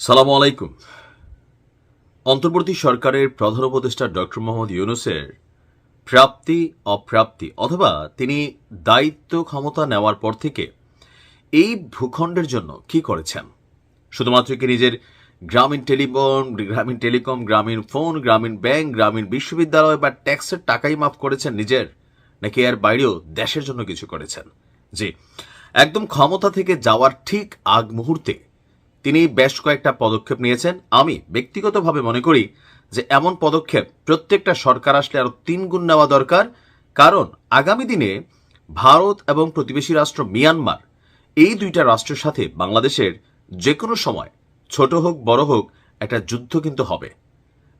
সালামু আলাইকুম। অন্তর্বর্তী সরকারের প্রধান উপদেষ্টা ডক্টর মোহাম্মদ ইউনুসের প্রাপ্তি, অপ্রাপ্তি অথবা তিনি দায়িত্ব ক্ষমতা নেওয়ার পর থেকে এই ভূখণ্ডের জন্য কি করেছেন? শুধুমাত্র কি নিজের গ্রামীণ টেলিফোন, গ্রামীণ টেলিকম, গ্রামীণ ফোন, গ্রামীণ ব্যাংক, গ্রামীণ বিশ্ববিদ্যালয় বা ট্যাক্সের টাকাই মাফ করেছেন নিজের, নাকি এর বাইরেও দেশের জন্য কিছু করেছেন? জি, একদম ক্ষমতা থেকে যাওয়ার ঠিক আগ মুহূর্তে তিনি বেশ কয়েকটা পদক্ষেপ নিয়েছেন। আমি ব্যক্তিগতভাবে মনে করি যে এমন পদক্ষেপ প্রত্যেকটা সরকার আসলে আরও তিন গুণ নেওয়া দরকার। কারণ আগামী দিনে ভারত এবং প্রতিবেশী রাষ্ট্র মিয়ানমার এই দুইটা রাষ্ট্রের সাথে বাংলাদেশের যে কোনো সময়, ছোট হোক, বড় হোক, একটা যুদ্ধ কিন্তু হবে।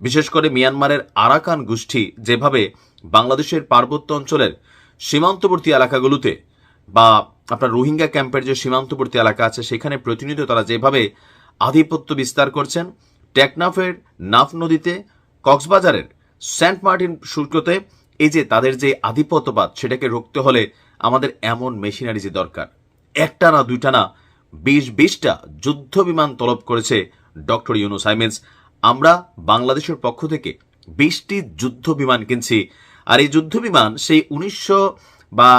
বিশেষ করে মিয়ানমারের আরাকান গোষ্ঠী যেভাবে বাংলাদেশের পার্বত্য অঞ্চলের সীমান্তবর্তী এলাকাগুলোতে বা আপনার রোহিঙ্গা ক্যাম্পের যে সীমান্তবর্তী এলাকা আছে, সেখানে প্রতিনিয়ত তারা যেভাবে আধিপত্য বিস্তার করছেন, টেকনাফের নাফ নদীতে, কক্সবাজারের সেন্ট মার্টিন শুল্কতে এই যে তাদের যে আধিপত্যবাদ, সেটাকে রুখতে হলে আমাদের এমন মেশিনারি যে দরকার। একটা না দুইটা না, বিশ বিশটা যুদ্ধ বিমান তলব করেছে ডক্টর ইউনুস আইমিন্স আমরা বাংলাদেশের পক্ষ থেকে বিশটি যুদ্ধ বিমান কিনছি, আর এই যুদ্ধ বিমান সেই উনিশশো বা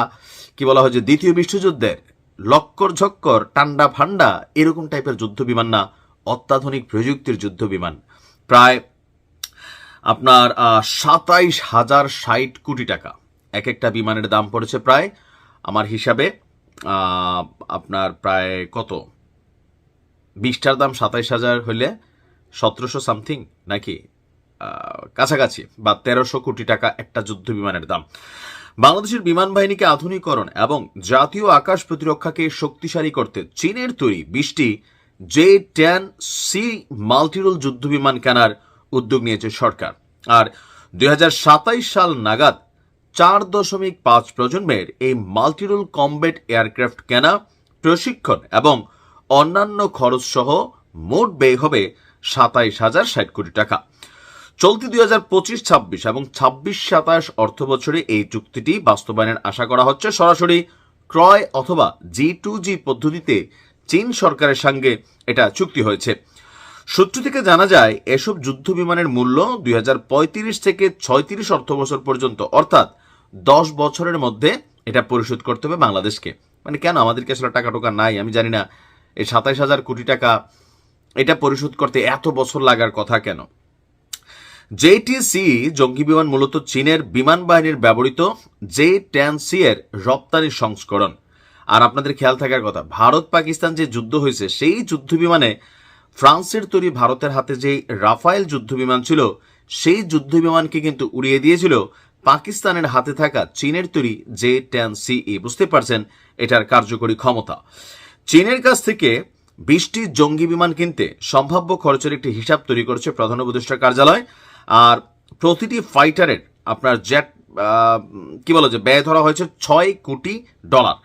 কি বলা হয় যে দ্বিতীয় বিশ্বযুদ্ধের লক্কর ঝক্কর, টান্ডা ফান্ডা, এরকম টাইপের যুদ্ধ বিমান না, অত্যাধুনিক প্রযুক্তির যুদ্ধ বিমান প্রায় আপনার সাতাইশ হাজার ষাট কোটি টাকা। এক একটা বিমানের দাম পড়েছে প্রায়, আমার হিসাবে আপনার প্রায় কত? বিশটার দাম সাতাইশ হাজার হইলে সতেরোশো সামথিং নাকি? কাছাকাছি, বা তেরোশো কোটি টাকা একটা যুদ্ধ বিমানের দাম। বাংলাদেশের বিমান বাহিনীকে আধুনিকরণ এবং জাতীয় আকাশ প্রতিরক্ষাকে শক্তিশালী করতে চীনের তৈরি বিশটি জে টেন সি মাল্টিরোল যুদ্ধ বিমান কেনার উদ্যোগ নিয়েছে সরকার। আর দুই সাল নাগাদ চার দশমিক পাঁচ প্রজন্মের এই মাল্টিরোল কমব্যাট এয়ারক্রাফট কেনা, প্রশিক্ষণ এবং অন্যান্য খরচ সহ মোট ব্যয় হবে সাতাইশ হাজার ষাট কোটি টাকা। চলতি দুই হাজার পঁচিশ ছাব্বিশ এবং ছাব্বিশ সাতাশ অর্থ বছরে এই চুক্তিটি বাস্তবায়নের আশা করা হচ্ছে। সরাসরি ক্রয় অথবা জি টু জি পদ্ধতিতে চীন সরকারের সঙ্গে এটা চুক্তি হয়েছে। সূত্র থেকে জানা যায়, এসব যুদ্ধ বিমানের মূল্য দুই হাজার পঁয়ত্রিশ থেকে ছয়ত্রিশ অর্থ বছর পর্যন্ত, অর্থাৎ দশ বছরের মধ্যে এটা পরিশোধ করতে হবে বাংলাদেশকে। মানে কেন আমাদেরকে আসলে টাকা টোকা নাই? আমি জানি না, এই সাতাইশ হাজার কোটি টাকা এটা পরিশোধ করতে এত বছর লাগার কথা কেন? জেটিসি জঙ্গি বিমান মূলত চীনের বিমান বাহিনীর ব্যবহৃত জে টেন সি এর রপ্তানি সংস্করণ। আর আপনাদের খেয়াল থাকার কথা, ভারত পাকিস্তান যে যুদ্ধ হয়েছে, সেই যুদ্ধ বিমানে ফ্রান্সের তৈরি ভারতের হাতে যে রাফায়েল যুদ্ধ বিমান ছিল, সেই যুদ্ধ বিমানকে কিন্তু উড়িয়ে দিয়েছিল পাকিস্তানের হাতে থাকা চীনের তৈরি জে টেন সি সিই বুঝতে পারছেন এটার কার্যকরী ক্ষমতা। চীনের কাছ থেকে বিশটি জঙ্গি বিমান কিনতে সম্ভাব্য খরচের একটি হিসাব তৈরি করেছে প্রধান উপদেষ্টা কার্যালয়। আর প্রতিটি ফাইটারের আপনার জেট কি বলো যে, ব্যয় ধরা হয়েছে ছয় কোটি ডলার।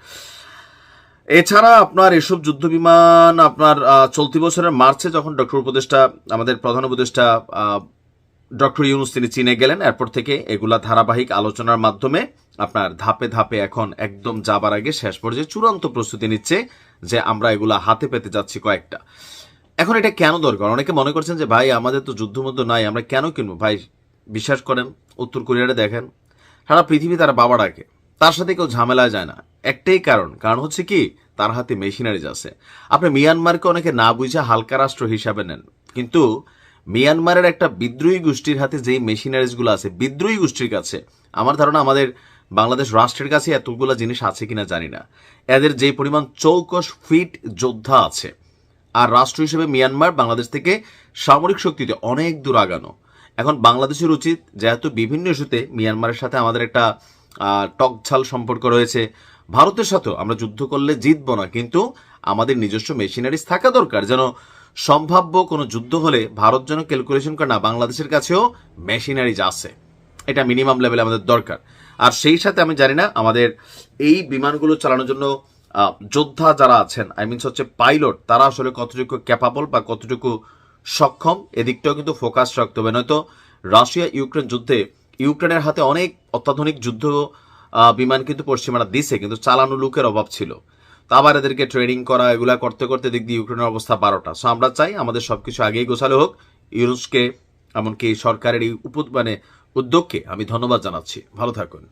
এছাড়া আপনার এসব যুদ্ধ বিমান আপনার চলতি বছরের মার্চে যখন ডক্টর উপদেষ্টা, আমাদের প্রধান উপদেষ্টা ডক্টর ইউনুস তিনি চীনে গেলেন, এরপর থেকে এগুলা ধারাবাহিক আলোচনার মাধ্যমে আপনার ধাপে ধাপে এখন একদম যাবার আগে শেষ পর্যায়ে চূড়ান্ত প্রস্তুতি নিচ্ছে যে আমরা এগুলা হাতে পেতে যাচ্ছি কয়েকটা। এখন এটা কেন দরকার? অনেকে মনে করছেন যে, ভাই, আমাদের তো যুদ্ধমুদ্ধ নাই, আমরা কেন কিনবো? ভাই, বিশ্বাস করেন, উত্তর কোরিয়াটা দেখেন, সারা পৃথিবী তারা বাবা ডাকে। তার সাথে কেউ ঝামেলায় যায় না। একটাই কারণ কারণ হচ্ছে কি, তার হাতে মেশিনারিজ আছে। আপনি মিয়ানমারকে অনেকে না বুঝে হালকা রাষ্ট্র হিসাবে নেন। কিন্তু মিয়ানমারের একটা বিদ্রোহী গোষ্ঠীর হাতে যেই মেশিনারিজগুলো আছে, বিদ্রোহী গোষ্ঠীর কাছে, আমার ধারণা আমাদের বাংলাদেশ রাষ্ট্রের কাছে এতগুলো জিনিস আছে কিনা জানি না। এদের যে পরিমাণ চৌকশ ফিট যোদ্ধা আছে আর রাষ্ট্র হিসেবে মিয়ানমার বাংলাদেশ থেকে সামরিক শক্তিতে অনেক দূর আগানো। এখন বাংলাদেশের উচিত যেহেতু বিভিন্ন ইস্যুতে মিয়ানমারের সাথে আমাদের একটা টকঝাল সম্পর্ক রয়েছে, ভারতের সাথেও আমরা যুদ্ধ করলে জিতবো না, কিন্তু আমাদের নিজস্ব মেশিনারিজ থাকা দরকার যেন সম্ভাব্য কোনো যুদ্ধ হলে ভারত যেন ক্যালকুলেশন করে না, বাংলাদেশের কাছেও মেশিনারিজ আছে। এটা মিনিমাম লেভেলে আমাদের দরকার। আর সেই সাথে আমি জানি না, আমাদের এই বিমানগুলো চালানোর জন্য যোদ্ধা যারা আছেন আই মিনস হচ্ছে পাইলট তারা আসলে কতটুকু ক্যাপাবল বা কতটুকু সক্ষম, এদিকটাও কিন্তু ফোকাস রাখতে হবে। নয়তো রাশিয়া ইউক্রেন যুদ্ধে, ইউক্রেনের হাতে অনেক অত্যাধুনিক যুদ্ধ বিমান কিন্তু পশ্চিমারা দিছে, কিন্তু চালানো লোকের অভাব ছিল। তো আবার এদেরকে ট্রেনিং করা, এগুলা করতে করতে দিক দিয়ে ইউক্রেনের অবস্থা বারোটা। সো আমরা চাই আমাদের সবকিছু আগেই গোছালো হোক। ইউনুসকে, এমনকি সরকারের এই উপ মানে উদ্যোগকে আমি ধন্যবাদ জানাচ্ছি। ভালো থাকুন।